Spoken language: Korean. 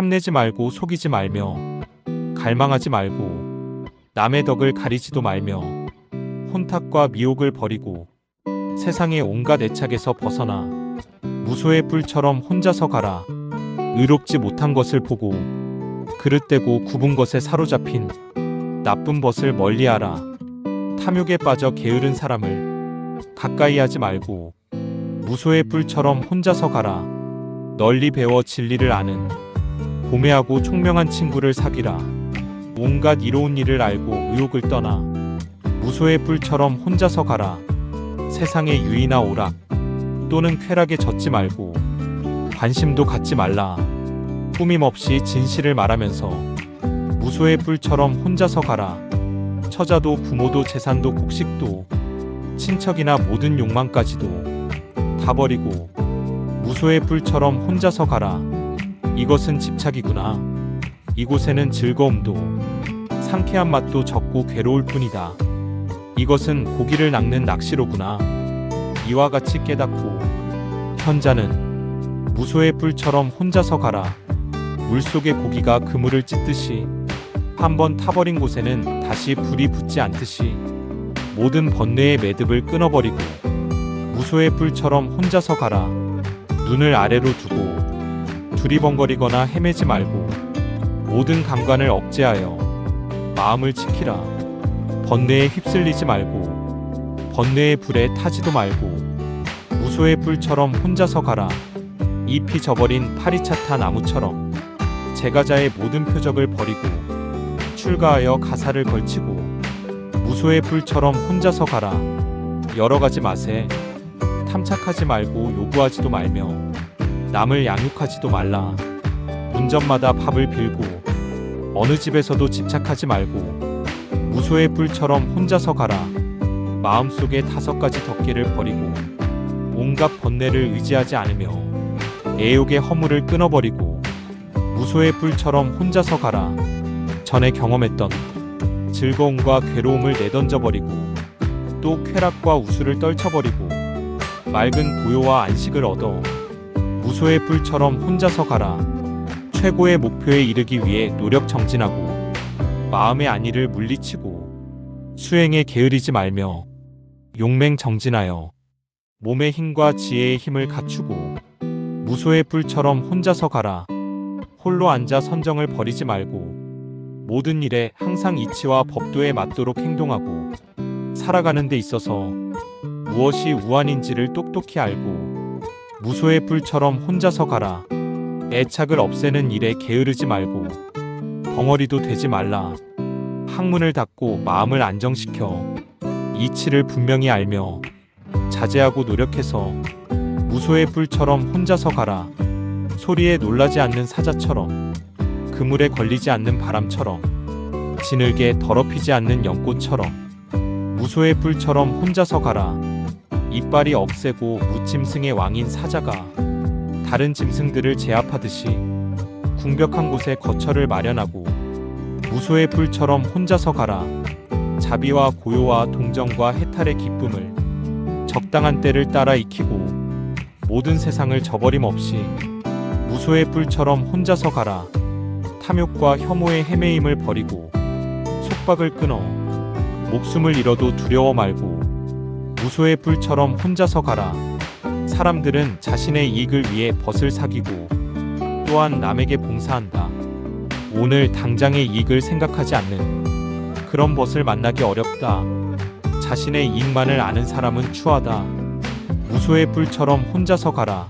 탐내지 말고 속이지 말며 갈망하지 말고 남의 덕을 가리지도 말며 혼탁과 미혹을 버리고 세상의 온갖 애착에서 벗어나 무소의 뿔처럼 혼자서 가라. 의롭지 못한 것을 보고 그릇되고 굽은 것에 사로잡힌 나쁜 벗을 멀리하라. 탐욕에 빠져 게으른 사람을 가까이 하지 말고 무소의 뿔처럼 혼자서 가라. 널리 배워 진리를 아는 고매하고 총명한 친구를 사귀라. 온갖 이로운 일을 알고 의욕을 떠나 무소의 뿔처럼 혼자서 가라. 세상의 유의나 오락 또는 쾌락에 젖지 말고 관심도 갖지 말라. 꾸밈 없이 진실을 말하면서 무소의 뿔처럼 혼자서 가라. 처자도 부모도 재산도 곡식도 친척이나 모든 욕망까지도 다 버리고 무소의 뿔처럼 혼자서 가라 이것은 집착이구나. 이곳에는 즐거움도 상쾌한 맛도 적고 괴로울 뿐이다. 이것은 고기를 낚는 낚시로구나. 이와 같이 깨닫고 현자는 무소의 뿔처럼 혼자서 가라. 물속의 고기가 그물을 찢듯이 한번 타버린 곳에는 다시 불이 붙지 않듯이 모든 번뇌의 매듭을 끊어버리고 무소의 뿔처럼 혼자서 가라. 눈을 아래로 두고 두리번거리거나 헤매지 말고 모든 감관을 억제하여 마음을 지키라. 번뇌에 휩쓸리지 말고 번뇌의 불에 타지도 말고 무소의 뿔처럼 혼자서 가라. 잎이 져버린 파리차타 나무처럼 제가자의 모든 표적을 버리고 출가하여 가사를 걸치고 무소의 불처럼 혼자서 가라. 여러 가지 맛에 탐착하지 말고 요구하지도 말며 남을 양육하지도 말라 운전마다 밥을 빌고 어느 집에서도 집착하지 말고 무소의 불처럼 혼자서 가라 마음속에 다섯 가지 덮개를 버리고 온갖 번뇌를 의지하지 않으며 애욕의 허물을 끊어버리고 무소의 뿔처럼 혼자서 가라. 전에 경험했던 즐거움과 괴로움을 내던져버리고 또 쾌락과 우수를 떨쳐버리고 맑은 고요와 안식을 얻어 무소의 뿔처럼 혼자서 가라. 최고의 목표에 이르기 위해 노력 정진하고 마음의 안위를 물리치고 수행에 게으르지 말며 용맹 정진하여 몸의 힘과 지혜의 힘을 갖추고 무소의 뿔처럼 혼자서 가라. 홀로 앉아 선정을 버리지 말고 모든 일에 항상 이치와 법도에 맞도록 행동하고 살아가는 데 있어서 무엇이 우한인지를 똑똑히 알고 무소의 뿔처럼 혼자서 가라. 애착을 없애는 일에 게으르지 말고 벙어리도 되지 말라. 학문을 닫고 마음을 안정시켜 이치를 분명히 알며 자제하고 노력해서 무소의 뿔처럼 혼자서 가라. 소리에 놀라지 않는 사자처럼 그물에 걸리지 않는 바람처럼 지늘게 더럽히지 않는 연꽃처럼 무소의 뿔처럼 혼자서 가라. 이빨이 없애고 무짐승의 왕인 사자가 다른 짐승들을 제압하듯이 궁벽한 곳에 거처를 마련하고 무소의 뿔처럼 혼자서 가라. 자비와 고요와 동정과 해탈의 기쁨을 적당한 때를 따라 익히고 모든 세상을 저버림 없이 무소의 뿔처럼 혼자서 가라. 탐욕과 혐오의 헤매임을 버리고 속박을 끊어 목숨을 잃어도 두려워 말고 무소의 뿔처럼 혼자서 가라. 사람들은 자신의 이익을 위해 벗을 사귀고 또한 남에게 봉사한다. 오늘 당장의 이익을 생각하지 않는 그런 벗을 만나기 어렵다. 자신의 이익만을 아는 사람은 추하다. 무소의 뿔처럼 혼자서 가라.